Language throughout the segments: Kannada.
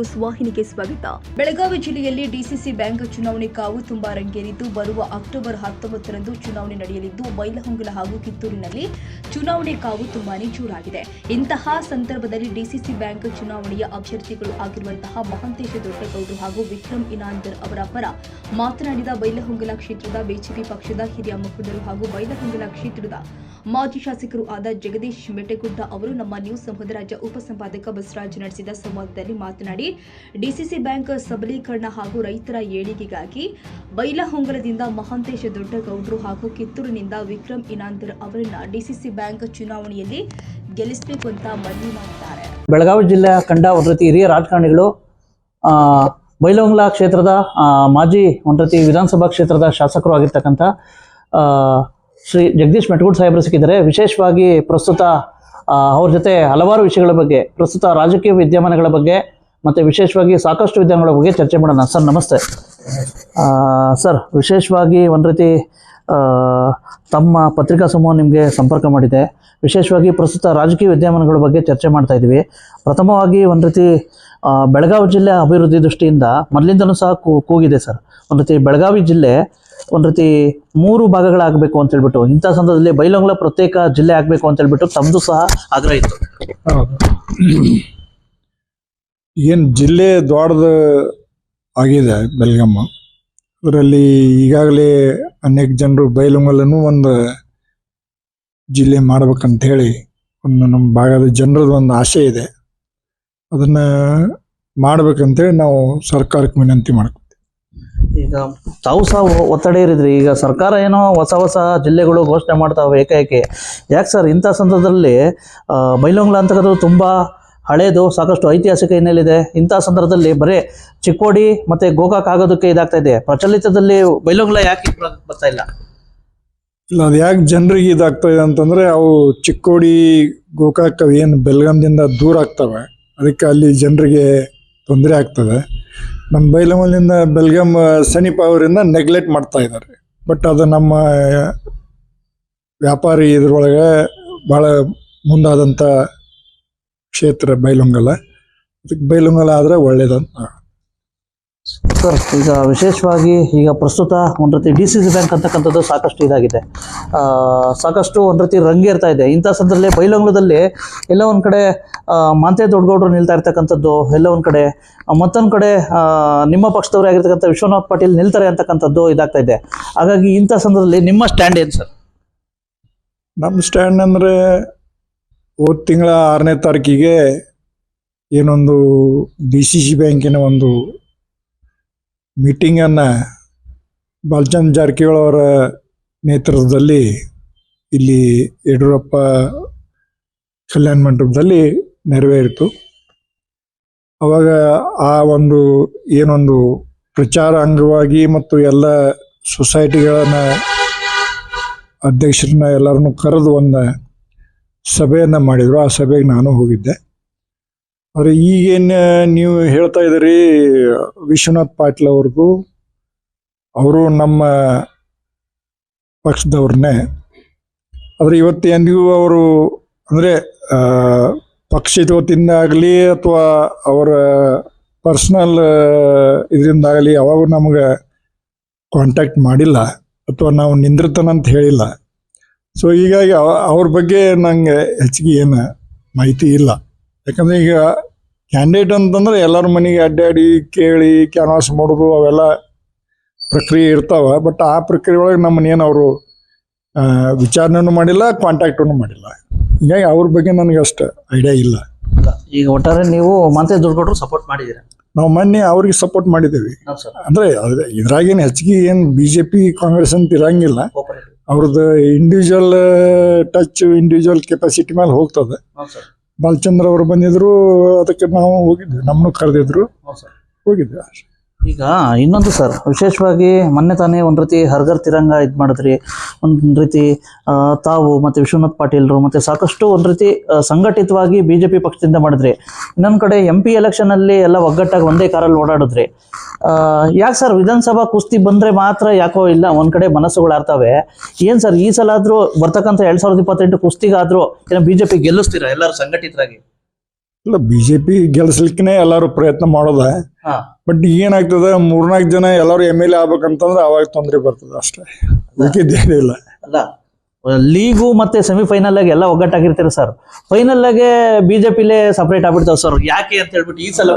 ನ್ಯೂಸ್ ವಾಹಿನಿಗೆ ಸ್ವಾಗತ. ಬೆಳಗಾವಿ ಜಿಲ್ಲೆಯಲ್ಲಿ ಡಿಸಿಸಿ ಬ್ಯಾಂಕ್ ಚುನಾವಣೆ ಕಾವು ತುಂಬಾ ರಂಗೇರಿದ್ದು, ಬರುವ ಅಕ್ಟೋಬರ್ ಹತ್ತೊಂಬತ್ತರಂದು ಚುನಾವಣೆ ನಡೆಯಲಿದ್ದು, ಬೈಲಹೊಂಗಲ ಹಾಗೂ ಕಿತ್ತೂರಿನಲ್ಲಿ ಚುನಾವಣೆ ಕಾವು ತುಂಬಾನೇ ಜೋರಾಗಿದೆ. ಇಂತಹ ಸಂದರ್ಭದಲ್ಲಿ ಡಿಸಿಸಿ ಬ್ಯಾಂಕ್ ಚುನಾವಣೆಯ ಅಭ್ಯರ್ಥಿಗಳು ಆಗಿರುವಂತಹ ಮಹಂತೇಶ ದೊಡ್ಡಗೌಡರು ಹಾಗೂ ವಿಕ್ರಮ್ ಇನಾಂದರ್ ಅವರ ಪರ ಮಾತನಾಡಿದ ಬೈಲಹೊಂಗಲ ಕ್ಷೇತ್ರದ ಬಿಜೆಪಿ ಪಕ್ಷದ ಹಿರಿಯ ಮುಖಂಡರು ಹಾಗೂ ಬೈಲಹೊಂಗಲ ಕ್ಷೇತ್ರದ ಮಾಜಿ ಶಾಸಕರು ಆದ ಜಗದೀಶ್ ಮೆಟೆಗುಡ್ಡ ಅವರು ನಮ್ಮ ನ್ಯೂಸ್ ಸಂಪದ ರಾಜ್ಯ ಉಪಸಂಪಾದಕ ಬಸವರಾಜ್ ನಡೆಸಿದ ಸಂವಾದದಲ್ಲಿ ಮಾತನಾಡಿ ಡಿಸಿಸಿ ಬ್ಯಾಂಕ್ ಸಬಲೀಕರಣ ಹಾಗೂ ರೈತರ ಏಳಿಗೆಗಾಗಿ ಬೈಲಹೊಂಗಲದಿಂದ ಮಹಾಂತೇಶ ದೊಡ್ಡಗೌಡರು ಹಾಗೂ ಕಿತ್ತೂರಿನಿಂದ ವಿಕ್ರಮ್ ಇನಾಂದರ್ ಅವರನ್ನ ಡಿಸಿಸಿ ಬ್ಯಾಂಕ್ ಚುನಾವಣೆಯಲ್ಲಿ ಗೆಲ್ಲಿಸಬೇಕು ಅಂತ ಮನವಿ ಮಾಡಿದ್ದಾರೆ. ಬೆಳಗಾವಿ ಜಿಲ್ಲೆಯ ಕಂಡ ಒಂದ್ರತಿ ಹಿರಿಯ ರಾಜಕಾರಣಿಗಳು ಬೈಲಹೊಂಗಲ ಕ್ಷೇತ್ರದ ಮಾಜಿ ಒಂದ್ರತಿ ರೀತಿ ವಿಧಾನಸಭಾ ಕ್ಷೇತ್ರದ ಶಾಸಕರು ಆಗಿರ್ತಕ್ಕಂಥ ಶ್ರೀ ಜಗದೀಶ್ ಮೆಟಗೂಡ್ ಸಾಹೇಬರು ಸಿಕ್ಕಿದ್ದಾರೆ. ವಿಶೇಷವಾಗಿ ಪ್ರಸ್ತುತ ಅವ್ರ ಜೊತೆ ಹಲವಾರು ವಿಷಯಗಳ ಬಗ್ಗೆ, ಪ್ರಸ್ತುತ ರಾಜಕೀಯ ವಿದ್ಯಮಾನಗಳ ಬಗ್ಗೆ ಮತ್ತು ವಿಶೇಷವಾಗಿ ಸಾಕಷ್ಟು ವಿದ್ಯಮಾನಗಳ ಬಗ್ಗೆ ಚರ್ಚೆ ಮಾಡೋಣ. ಸರ್, ನಮಸ್ತೆ. ಸರ್, ವಿಶೇಷವಾಗಿ ಒಂದು ರೀತಿ ತಮ್ಮ ಪತ್ರಿಕಾ ಸಮೂಹ ನಿಮಗೆ ಸಂಪರ್ಕ ಮಾಡಿದೆ. ವಿಶೇಷವಾಗಿ ಪ್ರಸ್ತುತ ರಾಜಕೀಯ ವಿದ್ಯಮಾನಗಳ ಬಗ್ಗೆ ಚರ್ಚೆ ಮಾಡ್ತಾ ಇದ್ದೀವಿ ಪ್ರಥಮವಾಗಿ ಒಂದು ರೀತಿ ಬೆಳಗಾವಿ ಜಿಲ್ಲೆ ಅಭಿವೃದ್ಧಿ ದೃಷ್ಟಿಯಿಂದ ಮೊದಲಿಂದನೂ ಸಹ ಕೂಗಿದೆ ಸರ್. ಒಂದು ರೀತಿ ಬೆಳಗಾವಿ ಜಿಲ್ಲೆ ಒಂದು ರೀತಿ ಮೂರು ಭಾಗಗಳಾಗಬೇಕು ಅಂತ ಹೇಳ್ಬಿಟ್ಟು, ಇಂಥ ಸಂದರ್ಭದಲ್ಲಿ ಬೈಲೊಂಗ್ಲ ಪ್ರತ್ಯೇಕ ಜಿಲ್ಲೆ ಆಗಬೇಕು ಅಂತ ಹೇಳ್ಬಿಟ್ಟು ತಮ್ಮದು ಸಹ ಆಗ್ರಹ ಇತ್ತು. ಏನು ಜಿಲ್ಲೆ ದೊಡ್ಡದು ಆಗಿದೆ ಬೆಲ್ಗಮ್ಮ ಅದರಲ್ಲಿ ಈಗಾಗಲೇ ಅನೇಕ ಜನರು ಬೈಲುಂಗಲನ್ನು ಒಂದು ಜಿಲ್ಲೆ ಮಾಡ್ಬೇಕಂತ ಹೇಳಿ ಒಂದು ನಮ್ಮ ಭಾಗದ ಜನರದ್ದು ಒಂದು ಆಸೆ ಇದೆ. ಅದನ್ನು ಮಾಡ್ಬೇಕಂತೇಳಿ ನಾವು ಸರ್ಕಾರಕ್ಕೆ ವಿನಂತಿ ಮಾಡ್ಕೊತೀವಿ. ಈಗ ತಾವು ಸಹ ಒತ್ತಡ ಇರಿದ್ರಿ. ಈಗ ಸರ್ಕಾರ ಏನೋ ಹೊಸ ಹೊಸ ಜಿಲ್ಲೆಗಳು ಘೋಷಣೆ ಮಾಡ್ತಾವೆ ಏಕೈಕೆ ಯಾಕೆ ಸರ್ ಇಂಥ ಸಂದರ್ಭದಲ್ಲಿ ಬೈಲೊಂಗ್ಲ ಅಂತಕ್ಕಂಥದ್ದು ತುಂಬ ಹಳೇದು ಸಾಕಷ್ಟು ಐತಿಹಾಸಿಕ ಹಿನ್ನೆಲೆ ಇಂಥ ಸಂದರ್ಭದಲ್ಲಿ ಬರೀ ಚಿಕ್ಕೋಡಿ ಮತ್ತೆ ಗೋಕಾಕ್ ಆಗೋದಕ್ಕೆ ಇದಾಗ್ತಾ ಇದೆ. ಪ್ರಚಲಿತದಲ್ಲಿ ಬೈಲೋಂಗ್ಲ ಯಾಕೆ ಬರ್ತಾ ಇಲ್ಲ? ಇಲ್ಲ, ಅದು ಯಾಕೆ ಜನರಿಗೆ ಇದಾಗ್ತಾ ಇದೆ ಅಂತಂದ್ರೆ ಅವು ಚಿಕ್ಕೋಡಿ, ಗೋಕಾಕ್ ಏನು ಬೆಲ್ಗಮ್ದಿಂದ ದೂರ ಆಗ್ತವೆ. ಅದಕ್ಕೆ ಅಲ್ಲಿ ಜನರಿಗೆ ತೊಂದರೆ ಆಗ್ತದೆ. ನಮ್ಮ ಬೈಲಮಲ್ಲಿಂದ ಬೆಲ್ಗಾಂ ಸನಿಪ ಅವರಿಂದ ನೆಗ್ಲೆಕ್ಟ್ ಮಾಡ್ತಾ ಇದ್ದಾರೆ. ಬಟ್ ಅದು ನಮ್ಮ ವ್ಯಾಪಾರಿ ಇದ್ರೊಳಗೆ ಭಾಳ ಮುಂದಾದಂಥ ಕ್ಷೇತ್ರ ಬೈಲೊಂಗಲ. ಅದಕ್ಕೆ ಬೈಲೊಂಗಲ ಆದರೆ ಒಳ್ಳೇದಂತ ಸರ್ ಈಗ ವಿಶೇಷವಾಗಿ ಈಗ ಪ್ರಸ್ತುತ ಒಂದು ರೀತಿ ಡಿ ಸಿ ಸಿ ಬ್ಯಾಂಕ್ ಅಂತಕ್ಕಂಥದ್ದು ಸಾಕಷ್ಟು ಇದಾಗಿದೆ. ಆ, ಸಾಕಷ್ಟು ಒಂದು ರೀತಿ ರಂಗೇರ್ತಾ ಇದೆ. ಇಂಥ ಸಂದರ್ಭದಲ್ಲಿ ಬೈಲಂಗ್ಲದಲ್ಲಿ ಎಲ್ಲ ಒಂದು ಕಡೆ ಮಾಂತೆ ದೊಡ್ಡಗೌಡರು ನಿಲ್ತಾ ಇರ್ತಕ್ಕಂಥದ್ದು ಎಲ್ಲ ಒಂದು ಕಡೆ ಮತ್ತೊಂದು ಕಡೆ ನಿಮ್ಮ ಪಕ್ಷದವರೇ ಆಗಿರ್ತಕ್ಕಂಥ ವಿಶ್ವನಾಥ್ ಪಾಟೀಲ್ ನಿಲ್ತಾರೆ ಅಂತಕ್ಕಂಥದ್ದು ಇದಾಗ್ತಾ ಇದೆ. ಹಾಗಾಗಿ ಇಂಥ ಸಂದರ್ಭದಲ್ಲಿ ನಿಮ್ಮ ಸ್ಟ್ಯಾಂಡ್ ಏನು ಸರ್? ನಮ್ಮ ಸ್ಟ್ಯಾಂಡ್ ಅಂದರೆ ಹೋದ ತಿಂಗಳ ಆರನೇ ತಾರೀಕಿಗೆ ಏನೊಂದು ಡಿ ಸಿ ಸಿ ಬ್ಯಾಂಕಿನ ಒಂದು ಮೀಟಿಂಗನ್ನು ಬಾಲಚಂದ್ ಜಾರಕಿಹೊಳಿ ಅವರ ನೇತೃತ್ವದಲ್ಲಿ ಇಲ್ಲಿ ಯಡಿಯೂರಪ್ಪ ಕಲ್ಯಾಣ ಮಂಟಪದಲ್ಲಿ ನೆರವೇರಿತು. ಅವಾಗ ಆ ಒಂದು ಏನೊಂದು ಪ್ರಚಾರ ಅಂಗವಾಗಿ ಮತ್ತು ಎಲ್ಲ ಸೊಸೈಟಿಗಳನ್ನು ಅಧ್ಯಕ್ಷರನ್ನ ಎಲ್ಲರನ್ನು ಕರೆದು ಒಂದು ಸಭೆಯನ್ನು ಮಾಡಿದರು. ಆ ಸಭೆಗೆ ನಾನು ಹೋಗಿದ್ದೆ. ಆದರೆ ಈಗೇನು ನೀವು ಹೇಳ್ತಾ ಇದ್ದೀರಿ, ವಿಶ್ವನಾಥ್ ಪಾಟೀಲ್ ಅವ್ರಿಗೂ ಅವರು ನಮ್ಮ ಪಕ್ಷದವ್ರನ್ನೇ. ಆದರೆ ಇವತ್ತು ಎಂದಿಗೂ ಅವರು, ಅಂದರೆ ಪಕ್ಷದ ವತಿಯಿಂದ ಆಗಲಿ ಅಥವಾ ಅವರ ಪರ್ಸ್ನಲ್ ಇದರಿಂದಾಗಲಿ ಯಾವಾಗೂ ನಮಗೆ ಕಾಂಟ್ಯಾಕ್ಟ್ ಮಾಡಿಲ್ಲ ಅಥವಾ ನಾವು ನಿಂದ್ರತನ ಅಂತ ಹೇಳಿಲ್ಲ. ಸೊ ಹೀಗಾಗಿ ಅವ- ಅವ್ರ ಬಗ್ಗೆ ನಂಗೆ ಹೆಚ್ಚಿಗೆ ಏನು ಮಾಹಿತಿ ಇಲ್ಲ. ಯಾಕಂದ್ರೆ ಈಗ ಕ್ಯಾಂಡಿಡೇಟ್ ಅಂತಂದ್ರೆ ಎಲ್ಲರ ಮನೆಗೆ ಅಡ್ಡಾಡಿ ಕೇಳಿ ಕ್ಯಾನ್ವಾಸ್ ಮಾಡೋದು ಅವೆಲ್ಲ ಪ್ರಕ್ರಿಯೆ ಇರ್ತಾವ. ಬಟ್ ಆ ಪ್ರಕ್ರಿಯೆ ಒಳಗೆ ನಮ್ಮನ್ನೇನು ಅವರು ವಿಚಾರಣೆನೂ ಮಾಡಿಲ್ಲ ಕಾಂಟ್ಯಾಕ್ಟನ್ನು ಮಾಡಿಲ್ಲ. ಹೀಗಾಗಿ ಅವ್ರ ಬಗ್ಗೆ ನನಗೆ ಅಷ್ಟು ಐಡಿಯಾ ಇಲ್ಲ. ಈಗ ಒಟ್ಟಾರೆ ನೀವು ಮತ್ತೆ ದುಡ್ಡು ಕೊಟ್ಟರು ಸಪೋರ್ಟ್ ಮಾಡಿದ್ದೀರಾ ನಾವು ಮೊನ್ನೆ ಅವ್ರಿಗೆ ಸಪೋರ್ಟ್ ಮಾಡಿದ್ದೀವಿ. ಅಂದರೆ ಇದ್ರಾಗೇನು ಹೆಚ್ಚಿಗೆ ಏನು ಬಿ ಜೆ ಪಿ ಕಾಂಗ್ರೆಸ್ ಅಂತ ಇರಂಗಿಲ್ಲ. ಅವ್ರದ್ದು ಇಂಡಿವಿಜುವಲ್ ಟಚ್ ಇಂಡಿವಿಜುವಲ್ ಕೆಪಾಸಿಟಿ ಮೇಲೆ ಹೋಗ್ತದೆ. ಬಾಲಚಂದ್ರ ಅವರು ಬಂದಿದ್ರು ಅದಕ್ಕೆ ನಾವು ಹೋಗಿದ್ವಿ. ನಮ್ಮನ್ನು ಕರೆದಿದ್ರು. ಹೋಗಿದ್ವಿ. ಈಗ ಇನ್ನೊಂದು ಸರ್, ವಿಶೇಷವಾಗಿ ಮೊನ್ನೆ ತಾನೇ ಒಂದು ರೀತಿ ಹರ್ಗರ್ ತಿರಂಗ ಇದು ಮಾಡಿದ್ರಿ. ಒಂದು ರೀತಿ ತಾವು ಮತ್ತು ವಿಶ್ವನಾಥ್ ಪಾಟೀಲ್ರು ಮತ್ತು ಸಾಕಷ್ಟು ಒಂದು ರೀತಿ ಸಂಘಟಿತವಾಗಿ ಬಿ ಜೆ ಪಿ ಪಕ್ಷದಿಂದ ಮಾಡಿದ್ರಿ. ಇನ್ನೊಂದು ಕಡೆ ಎಂ ಪಿ ಎಲೆಕ್ಷನಲ್ಲಿ ಎಲ್ಲ ಒಗ್ಗಟ್ಟಾಗಿ ಒಂದೇ ಕಾರಲ್ಲಿ ಓಡಾಡಿದ್ರಿ. ಯಾಕೆ ಸರ್ ವಿಧಾನಸಭಾ ಕುಸ್ತಿ ಬಂದರೆ ಮಾತ್ರ ಯಾಕೋ ಇಲ್ಲ, ಒಂದು ಕಡೆ ಮನಸ್ಸುಗಳು ಆರ್ತವೆ? ಏನು ಸರ್ ಈ ಸಲ ಆದರೂ ಬರ್ತಕ್ಕಂಥ ಎರಡು ಸಾವಿರದ ಇಪ್ಪತ್ತೆಂಟು ಕುಸ್ತಿಗಾದರೂ ಏನೋ ಬಿ ಜೆ ಪಿ ಗೆಲ್ಲಿಸ್ತೀರಾ ಎಲ್ಲರೂ ಸಂಘಟಿತರಾಗಿ? ಇಲ್ಲ ಬಿಜೆಪಿ ಜೆ ಎಲ್ಲಾರು ಪ್ರಯತ್ನ ಮಾಡೋದ. ಬಟ್ ಏನಾಗ್ತದ ಮೂರ್ನಾಲ್ಕು ಜನ ಎಲ್ಲರೂ ಎಂ ಎಲ್ ಎ ಆಗ್ಬೇಕಂತಂದ್ರೆ ಅವಾಗ ತೊಂದರೆ ಬರ್ತದೆ ಅಷ್ಟೇ. ಇಲ್ಲ. ಅಲ್ಲ ಲೀಗು ಮತ್ತೆ ಸೆಮಿಫೈನಲ್ ಆಗಿ ಎಲ್ಲ ಒಗ್ಗಟ್ಟಾಗಿರ್ತೀರಿ ಸರ್ ಫೈನಲ್ ಆಗಿ ಬಿಜೆಪಿಲೇ ಸಪರೇಟ್ ಆಗ್ಬಿಡ್ತಾವ್ ಸರ್ ಯಾಕೆ ಅಂತ ಹೇಳ್ಬಿಟ್ಟು ಈ ಸಲ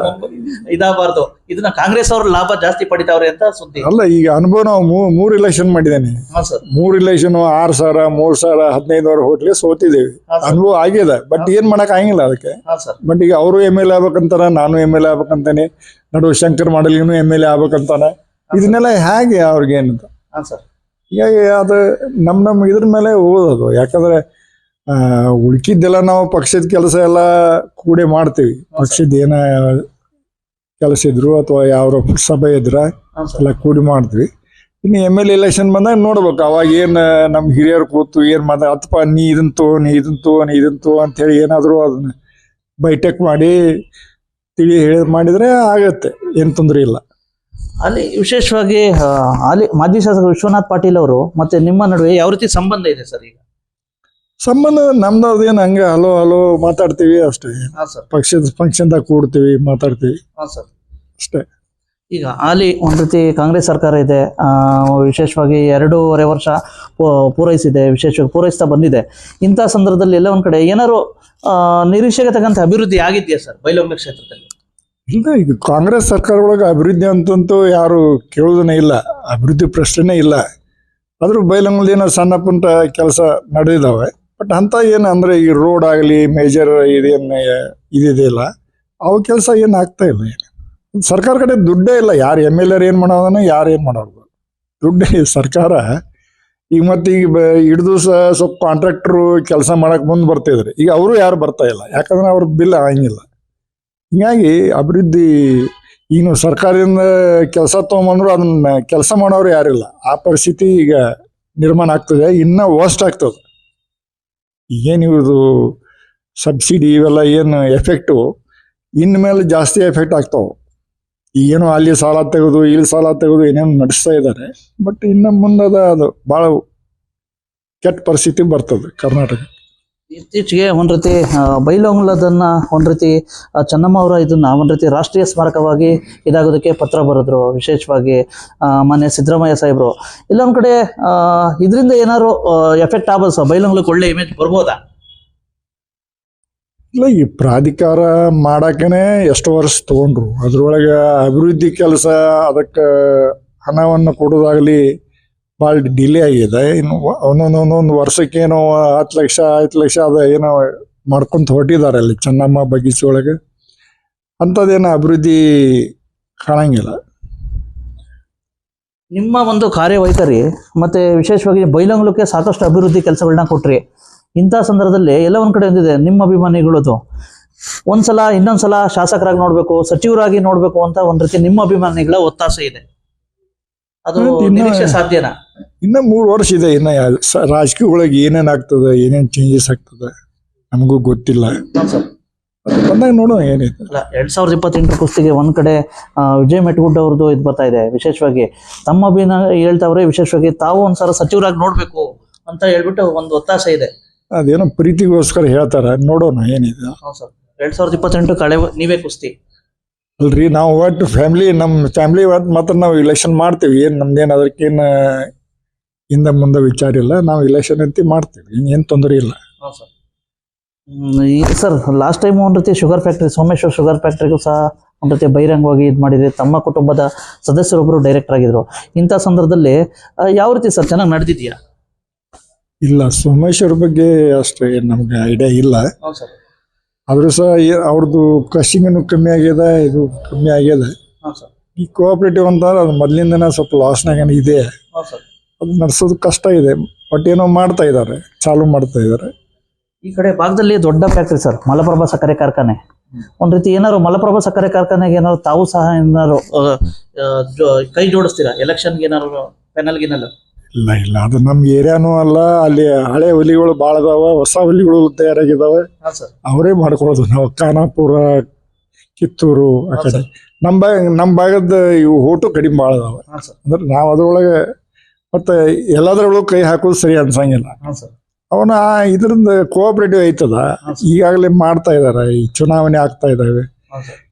ಇದಾಗಬಾರ್ದು. ಇದನ್ನ ಕಾಂಗ್ರೆಸ್ ಅವ್ರ ಲಾಭ ಜಾಸ್ತಿ ಪಡಿತಾವ್ರೆ ಅಂತ ಸುದ್ದಿ. ಅಲ್ಲ ಈಗ ಅನುಭವ ನಾವು ಮೂರ್ ಇಲೆಕ್ಷನ್ ಮಾಡಿದ್ದೇನೆ. ಮೂರ್ ಸರ್ ಮೂರು ಇಲೆಕ್ಷನ್ ಆರ್ ಸಾವಿರ ಮೂರ್ ಸಾವಿರ ಹದಿನೈದು ಹೋಟ್ಲಿ ಸೋತಿದ್ದೇವೆ. ಅನುಭವ ಆಗಿದೆ. ಬಟ್ ಏನ್ ಮಾಡಕ್ ಆಗಿಲ್ಲ ಅದಕ್ಕೆ. ಬಟ್ ಈಗ ಅವರು ಎಂ ಎಲ್ ಎ ಆಗ್ಬೇಕಂತಾರ ನಾನು ಎಂ ಎಲ್ ಎ ಆಗ್ಬೇಕಂತಾನೆ ನಡು ಶಂಕರ್ ಮಾಡಲಿಗೂ ಎಂ ಎಲ್ ಎ ಆಗ್ಬೇಕಂತಾನೆ. ಇದನ್ನೆಲ್ಲ ಹೇಗೆ ಅವ್ರಿಗೆ ಏನಂತ ಹಾ ಸರ್ ಹೀಗಾಗಿ ಅದು ನಮ್ಮ ನಮ್ಮ ಇದ್ರ ಮೇಲೆ ಯಾಕಂದ್ರೆ ಆ, ಉಳ್ಕಿದ್ದೆಲ್ಲ ನಾವು ಪಕ್ಷದ ಕೆಲಸ ಎಲ್ಲ ಕೂಡಿ ಮಾಡ್ತೀವಿ. ಪಕ್ಷದ ಏನ ಕೆಲಸ ಇದ್ರು ಅಥವಾ ಯಾವ ಸಭೆ ಇದ್ರ ಎಲ್ಲ ಕೂಡಿ ಮಾಡ್ತೀವಿ. ಇನ್ನು ಎಂ ಎಲ್ ಎಲೆಕ್ಷನ್ ಬಂದಾಗ ನೋಡ್ಬೇಕು ಅವಾಗ ಏನ್ ನಮ್ ಹಿರಿಯರು ಕೂತು ಏನ್ ಮಾತಾ ಅಥವಾ ನೀ ಇದನ್ ತೋ ನೀ ಇದನ್ ತೋ ನೀ ಇದನ್ ತೋ ಅಂತ ಹೇಳಿ ಏನಾದ್ರು ಅದನ್ನ ಬೈಟೆಕ್ ಮಾಡಿ ತಿಳಿ ಹೇಳಿ ಮಾಡಿದ್ರೆ ಆಗತ್ತೆ. ಏನ್ ತೊಂದರೆ ಇಲ್ಲ. ಅಲ್ಲಿ ವಿಶೇಷವಾಗಿ ಅಲ್ಲಿ ಮಾಜಿ ಶಾಸಕ ವಿಶ್ವನಾಥ್ ಪಾಟೀಲ್ ಅವರು ಮತ್ತೆ ನಿಮ್ಮ ನಡುವೆ ಯಾವ ರೀತಿ ಸಂಬಂಧ ಇದೆ ಸರ್ ಈಗ? ಸಂಬಂಧ ನಮ್ದು ಅದೇನು ಹಂಗೆ ಹಲೋ ಹಲೋ ಮಾತಾಡ್ತೀವಿ ಅಷ್ಟೇ. ಹಾ ಸರ್. ಪಕ್ಷದ ಫಂಕ್ಷನ್ದಾಗ ಕೂಡ್ತೀವಿ ಮಾತಾಡ್ತೀವಿ. ಹಾ ಸರ್. ಅಷ್ಟೇ. ಈಗ ಹಾಲಿ ಒಂದ್ ರೀತಿ ಕಾಂಗ್ರೆಸ್ ಸರ್ಕಾರ ಇದೆ ಆ, ವಿಶೇಷವಾಗಿ ಎರಡೂವರೆ ವರ್ಷ ಪೂ- ಪೂರೈಸಿದೆ ವಿಶೇಷವಾಗಿ ಪೂರೈಸ್ತಾ ಬಂದಿದೆ. ಇಂಥ ಸಂದರ್ಭದಲ್ಲಿ ಎಲ್ಲ ಒಂದ್ ಕಡೆ ಏನಾರು ಆ, ನಿರೀಕ್ಷೆಗೆ ತಕ್ಕಂತ ಅಭಿವೃದ್ಧಿ ಆಗಿದೆಯಾ ಸರ್ ಬೈಲೋಮ್ಯ ಕ್ಷೇತ್ರದಲ್ಲಿ? ಇಲ್ಲ, ಈಗ ಕಾಂಗ್ರೆಸ್ ಸರ್ಕಾರ ಒಳಗೆ ಅಭಿವೃದ್ಧಿ ಅಂತಂತೂ ಯಾರು ಕೇಳೋದನ್ನೇ ಇಲ್ಲ, ಅಭಿವೃದ್ಧಿ ಪ್ರಶ್ನೆನೇ ಇಲ್ಲ. ಆದ್ರೂ ಬೈಲಂಗಲ್ ಏನೋ ಸಣ್ಣ ಪುಟ್ಟ ಕೆಲಸ ನಡೆದಿದ್ದಾವೆ ಬಟ್ ಅಂತ ಏನು ಅಂದ್ರೆ ಈ ರೋಡ್ ಆಗಲಿ ಮೇಜರ್ ಇದೇನು ಇದಿದೆಯಲ್ಲ ಅವ ಕೆಲಸ ಏನು ಆಗ್ತಾ ಇಲ್ಲ ಏನು. ಸರ್ಕಾರ ಕಡೆ ದುಡ್ಡೇ ಇಲ್ಲ. ಯಾರು ಎಂ ಎಲ್ ಎರ್ ಏನು ಮಾಡೋದನ್ನ ಯಾರು ಏನು ಮಾಡೋದು. ದುಡ್ಡೇ ಸರ್ಕಾರ ಈಗ ಮತ್ತೆ ಈಗ ಹಿಡಿದು ಸ್ವಲ್ಪ ಕಾಂಟ್ರಾಕ್ಟ್ರು ಕೆಲಸ ಮಾಡಕ್ಕೆ ಮುಂದೆ ಬರ್ತಿದ್ರು. ಈಗ ಅವರು ಯಾರು ಬರ್ತಾ ಇಲ್ಲ. ಯಾಕಂದ್ರೆ ಅವ್ರ ಬಿಲ್ ಆಗಂಗಿಲ್ಲ ಹಿಂಗಾಗಿ ಅಭಿವೃದ್ಧಿ ಈಗ ಸರ್ಕಾರದಿಂದ ಕೆಲಸ ತೊಗೊಂಬಂದ್ರು ಅದನ್ನ ಕೆಲಸ ಮಾಡೋರು ಯಾರಿಲ್ಲ. ಆ ಪರಿಸ್ಥಿತಿ ಈಗ ನಿರ್ಮಾಣ ಆಗ್ತದೆ. ಇನ್ನ ವರ್ಸ್ಟ್ ಆಗ್ತದೆ. ಏನು ಇವ್ರದು ಸಬ್ಸಿಡಿ ಇವೆಲ್ಲ ಏನು ಎಫೆಕ್ಟು ಇನ್ನು ಮೇಲೆ ಜಾಸ್ತಿ ಎಫೆಕ್ಟ್ ಆಗ್ತಾವೆ. ಏನು ಅಲ್ಲಿ ಸಾಲ ತೆಗೆದು, ಇಲ್ಲಿ ಸಾಲ ತೆಗೆದು ಏನೇನು ನಡೆಸ್ತಾ ಇದ್ದಾರೆ ಬಟ್ ಇನ್ನು ಮುಂದದ ಅದು ಭಾಳ ಕೆಟ್ಟ ಪರಿಸ್ಥಿತಿ ಬರ್ತದೆ ಕರ್ನಾಟಕ ಇತ್ತೀಚೆಗೆ ಒಂದು ರೀತಿ ಆ, ಒಂದು ರೀತಿ ಚೆನ್ನಮ್ಮ ಅವರ ಇದನ್ನ ಒಂದ್ ರೀತಿ ರಾಷ್ಟ್ರೀಯ ಸ್ಮಾರಕವಾಗಿ ಇದಾಗೋದಕ್ಕೆ ಪತ್ರ ಬರೆದ್ರು ವಿಶೇಷವಾಗಿ ಮಾನ್ಯ ಸಿದ್ದರಾಮಯ್ಯ ಸಾಹೇಬ್ರು. ಇಲ್ಲೊಂದು ಕಡೆ ಇದರಿಂದ ಏನಾದ್ರು ಎಫೆಕ್ಟ್ ಆಗೋದು ಬೈಲಹೊಂಗಲಕ್ಕೆ ಒಳ್ಳೆ ಇಮೇಜ್ ಬರ್ಬೋದಾ? ಇಲ್ಲ ಈ ಪ್ರಾಧಿಕಾರ ಮಾಡಾಕನೆ ಎಷ್ಟು ವರ್ಷ ತಗೊಂಡ್ರು. ಅದ್ರೊಳಗೆ ಅಭಿವೃದ್ಧಿ ಕೆಲಸ ಅದಕ್ಕೆ ಹಣವನ್ನು ಕೊಡೋದಾಗಲಿ ಭಾಳ ಡಿಲೇ ಆಗಿದೆ. ಇನ್ನು ಒಂದೊಂದು ಒಂದೊಂದು ವರ್ಷಕ್ಕೆ ಏನೋ ಹತ್ತು ಲಕ್ಷ ಐದು ಲಕ್ಷ ಅದ ಏನೋ ಮಾಡ್ಕೊಂತ ಹೊರಟಿದ್ದಾರೆ ಅಲ್ಲಿ ಚೆನ್ನಮ್ಮ, ಬಗೀಚೆ ಒಳಗೆ. ಅಂಥದ್ದೇನು ಅಭಿವೃದ್ಧಿ ಕಾಣಂಗಿಲ್ಲ. ನಿಮ್ಮ ಒಂದು ಕಾರ್ಯವೈಖರಿ ಮತ್ತೆ ವಿಶೇಷವಾಗಿ ಬೈಲಂಗ್ಲಕ್ಕೆ ಸಾಕಷ್ಟು ಅಭಿವೃದ್ಧಿ ಕೆಲಸಗಳನ್ನ ಕೊಟ್ರಿ. ಇಂಥ ಸಂದರ್ಭದಲ್ಲಿ ಎಲ್ಲ ಒಂದ್ ಕಡೆ ಒಂದಿದೆ, ನಿಮ್ಮ ಅಭಿಮಾನಿಗಳದು ಒಂದ್ಸಲ, ಇನ್ನೊಂದ್ಸಲ ಶಾಸಕರಾಗಿ ನೋಡಬೇಕು, ಸಚಿವರಾಗಿ ನೋಡಬೇಕು ಅಂತ ಒಂದು ರೀತಿ ನಿಮ್ಮ ಅಭಿಮಾನಿಗಳ ಒತ್ತಾಸೆ ಇದೆ. ಅದು ನಿರೀಕ್ಷೆ ಸಾಧ್ಯನಾ? ಇನ್ನ ಮೂರು ವರ್ಷ ಇದೆ ಇನ್ನ ರಾಜಕೀಯ ಒಳಗೆ ಏನೇನ್ ಆಗ್ತದೆ ಏನೇನ್ ಚೇಂಜಸ್ ಆಗ್ತದೆ ನಮಗೂ ಗೊತ್ತಿಲ್ಲ. ಸರ್. ಬಂದಾಗ ನೋಡೋಣ ಏನೈತೆ ಅಲ್ಲ ಎರಡ್ ಸಾವಿರದ ಇಪ್ಪತ್ತೆಂಟು ಕುಸ್ತಿಗೆ ಒಂದ್ ಕಡೆ ವಿಜಯ್ ಮೆಟ್ಗುಡ್ ಅವ್ರದ್ದು ಇದು ಬರ್ತಾ ಇದೆ ವಿಶೇಷವಾಗಿ. ತಮ್ಮ ಅಭಿನ ಹೇಳ್ತಾವ್ರೆ ವಿಶೇಷವಾಗಿ ತಾವು ಒಂದ್ಸಲ ಸಚಿವರಾಗಿ ನೋಡ್ಬೇಕು ಅಂತ ಹೇಳ್ಬಿಟ್ಟು ಒಂದು ಒತ್ತಾಸೆ ಇದೆ. ಅದೇನೋ ಪ್ರೀತಿಗೋಸ್ಕರ ಹೇಳ್ತಾರ ನೋಡೋಣ ಏನಿದೆ. ಹೌದು ಸರ್. ಎರಡ್ ಸಾವಿರದ ಇಪ್ಪತ್ತೆಂಟು ಕಳೆ ನೀವೇ ಕುಸ್ತಿ. ಅಲ್ರಿ ನಾವು ಒಟ್ಟು ಫ್ಯಾಮಿಲಿ ನಮ್ಮ ಫ್ಯಾಮಿಲಿ ಒಟ್ಟು ಮಾತ್ರ ನಾವು ಇಲೆಕ್ಷನ್ ಮಾಡ್ತೀವಿ. ಏನು ನಮ್ದೇನು ಅದಕ್ಕೇನು ಹಿಂದೆ ಮುಂದೆ ವಿಚಾರ ಇಲ್ಲ. ನಾವು ಇಲೆಕ್ಷನ್ ಅಂತ ಮಾಡ್ತೀವಿ. ಏನು ತೊಂದರೆ ಇಲ್ಲ. ಈಗ ಸರ್. ಲಾಸ್ಟ್ ಟೈಮ್ ಒಂದು ರೀತಿ ಶುಗರ್ ಫ್ಯಾಕ್ಟ್ರಿ ಸೋಮೇಶ್ವರ್ ಶುಗರ್ ಫ್ಯಾಕ್ಟ್ರಿಗೂ ಸಹ ಒಂದು ರೀತಿ ಬಹಿರಂಗವಾಗಿ ಇದು ಮಾಡಿದ್ರಿ. ತಮ್ಮ ಕುಟುಂಬದ ಸದಸ್ಯರೊಬ್ಬರು ಡೈರೆಕ್ಟರ್ ಆಗಿದ್ರು. ಇಂಥ ಸಂದರ್ಭದಲ್ಲಿ ಆ, ಯಾವ ರೀತಿ ಸರ್ ಚೆನ್ನಾಗಿ ನಡೆದಿದೆಯಾ? ಇಲ್ಲ ಸೋಮೇಶ್ವರ್ ಬಗ್ಗೆ ಅಷ್ಟು ನಮಗೆ ನಮ್ಗೆ ಐಡಿಯಾ ಇಲ್ಲ. ಹೌದು ಸರ್. ಆದ್ರೂ ಸಹ ಅವ್ರದ್ದು ಕ್ರಶಿಂಗನು ಕಮ್ಮಿ ಆಗ್ಯದ ಇದು ಕಮ್ಮಿ ಆಗ್ಯದ ಈ ಕೋಆಪರೇಟಿವ್ ಅಂತ ಅದು ಮೊದಲಿಂದನೇ ಸ್ವಲ್ಪ ಲಾಸ್ನಾಗ ಇದೆ. ಅದು ನಡೆಸೋದು ಕಷ್ಟ ಇದೆ. ಬಟ್ ಏನೋ ಮಾಡ್ತಾ ಇದ್ದಾರೆ ಚಾಲು ಮಾಡ್ತಾ ಇದ್ದಾರೆ ಈ ಕಡೆ ಭಾಗದಲ್ಲಿ ದೊಡ್ಡ ಫ್ಯಾಕ್ಟ್ರಿ ಸರ್ ಮಲಪ್ರಭಾ ಸಕ್ಕರೆ ಕಾರ್ಖಾನೆ. ಒಂದ್ ರೀತಿ ಏನಾದ್ರು ಮಲಪ್ರಭಾ ಸಕ್ಕರೆ ಕಾರ್ಖಾನೆಗೆ ಏನಾದ್ರು ತಾವು ಸಹ ಏನಾದ್ರು ಜೊ- ಕೈ ಜೋಡಿಸ್ತೀರಾ? ಎಲೆಕ್ಷನ್ಗೆ ಏನಾದ್ರು ಪೆನಲ್ ಗಿನಲ್ ಇಲ್ಲ ಇಲ್ಲ. ಅದು ನಮ್ಮ ಏರಿಯಾನೂ ಅಲ್ಲ ಅಲ್ಲಿ ಹಳೆ ಹುಲಿಗಳು ಭಾಳ ಅದಾವ ಹೊಸ ಹುಲಿಗಳು ತಯಾರಾಗಿದ್ದಾವೆ ಅವರೇ ಮಾಡ್ಕೊಳ್ಳೋದು ನಾವು ಖಾನಾಪುರ ಕಿತ್ತೂರು ಆ ಕಡೆ. ನಮ್ಮ ಭಾಗ ನಮ್ಮ ಭಾಗದ ಇವು ಹೋಟು ಕಡಿಮೆ ಭಾಳ ಅದಾವೆ. ಅಂದ್ರೆ ನಾವು ಅದ್ರೊಳಗೆ ಮತ್ತೆ ಎಲ್ಲದರೊಳಗೆ ಕೈ ಹಾಕೋದು ಸರಿ ಅನ್ಸಂಗಿಲ್ಲ. ಅವನ ಇದರಿಂದ ಕೋಆಪರೇಟಿವ್ ಐತದ. ಈಗಾಗಲೇ ಮಾಡ್ತಾ ಇದ್ದಾರೆ ಈ ಚುನಾವಣೆ ಆಗ್ತಾ ಇದಾವೆ.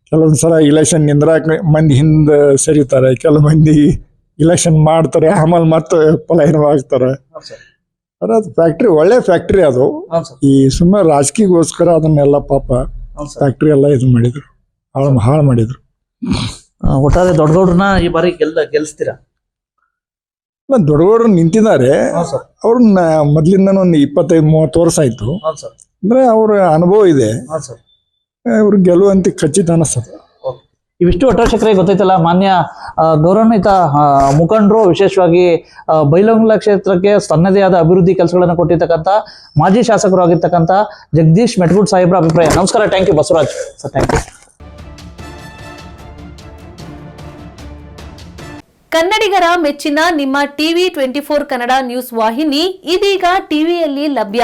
ಕೆಲವೊಂದ್ಸಲ ಇಲೆಕ್ಷನ್ ನಿಂದ್ರಾಕ ಮಂದಿ ಹಿಂದೆ ಸರಿತಾರೆ ಕೆಲವು ಮಂದಿ ಇಲೆಕ್ಷನ್ ಮಾಡ್ತಾರೆ ಆಮೇಲೆ ಮತ್ತೆ ಪಲಾಯನವಾಗ್ತಾರೆ ಅದ್ರ ಅದು ಫ್ಯಾಕ್ಟ್ರಿ ಒಳ್ಳೆ ಫ್ಯಾಕ್ಟ್ರಿ ಅದು. ಈ ಸುಮ್ಮನೆ ರಾಜಕೀಯಗೋಸ್ಕರ ಅದನ್ನೆಲ್ಲ ಪಾಪ ಫ್ಯಾಕ್ಟ್ರಿ ಎಲ್ಲ ಇದು ಮಾಡಿದ್ರು. ಹಾಳು ಹಾಳು ಮಾಡಿದ್ರು. ಒಟ್ಟಾರೆ ದೊಡ್ಡಗೌಡ್ರನ್ನ ಈ ಬಾರಿ ಗೆಲ್ಲ ಗೆಲ್ಸ್ತೀರಾ? ದೊಡ್ಡಗೌಡರು ನಿಂತಿದ್ದಾರೆ. ಅವ್ರನ್ನ ಮೊದ್ಲಿಂದ ಒಂದು ಇಪ್ಪತ್ತೈದು ಮೂವತ್ತು ವರ್ಷ ಆಯ್ತು. ಅಂದ್ರೆ ಅವ್ರ ಅನುಭವ ಇದೆ. ಅವ್ರ ಗೆಲ್ಲುವಂತ ಖಚಿತ ಅನಿಸ್ತದೆ. ಇವಿಷ್ಟು ಅಟಾಶಕರಿಗೆ ಗೊತ್ತೈತಲ್ಲ ಮಾನ್ಯ ಗೌರವಾನ್ವಿತ ಮುಖಂಡರು ವಿಶೇಷವಾಗಿ ಬೈಲಂಗ್ಲಾ ಕ್ಷೇತ್ರಕ್ಕೆ ತನ್ನದೇ ಆದ ಅಭಿವೃದ್ಧಿ ಕೆಲಸಗಳನ್ನು ಕೊಟ್ಟಿರ್ತಕ್ಕಂಥ ಮಾಜಿ ಶಾಸಕರು ಆಗಿರ್ತಕ್ಕಂಥ ಜಗದೀಶ್ ಮೆಟ್ಗೂಡ್ ಸಾಹೇಬ್ರ ಅಭಿಪ್ರಾಯ. ನಮಸ್ಕಾರ thank you Basavaraj. Sir thank you ಕನ್ನಡಿಗರ ಮೆಚ್ಚಿನ ನಿಮ್ಮ TV twenty four Kannada news ವಾಹಿನಿ ಇದೀಗ ಟಿವಿಯಲ್ಲಿ ಲಭ್ಯ.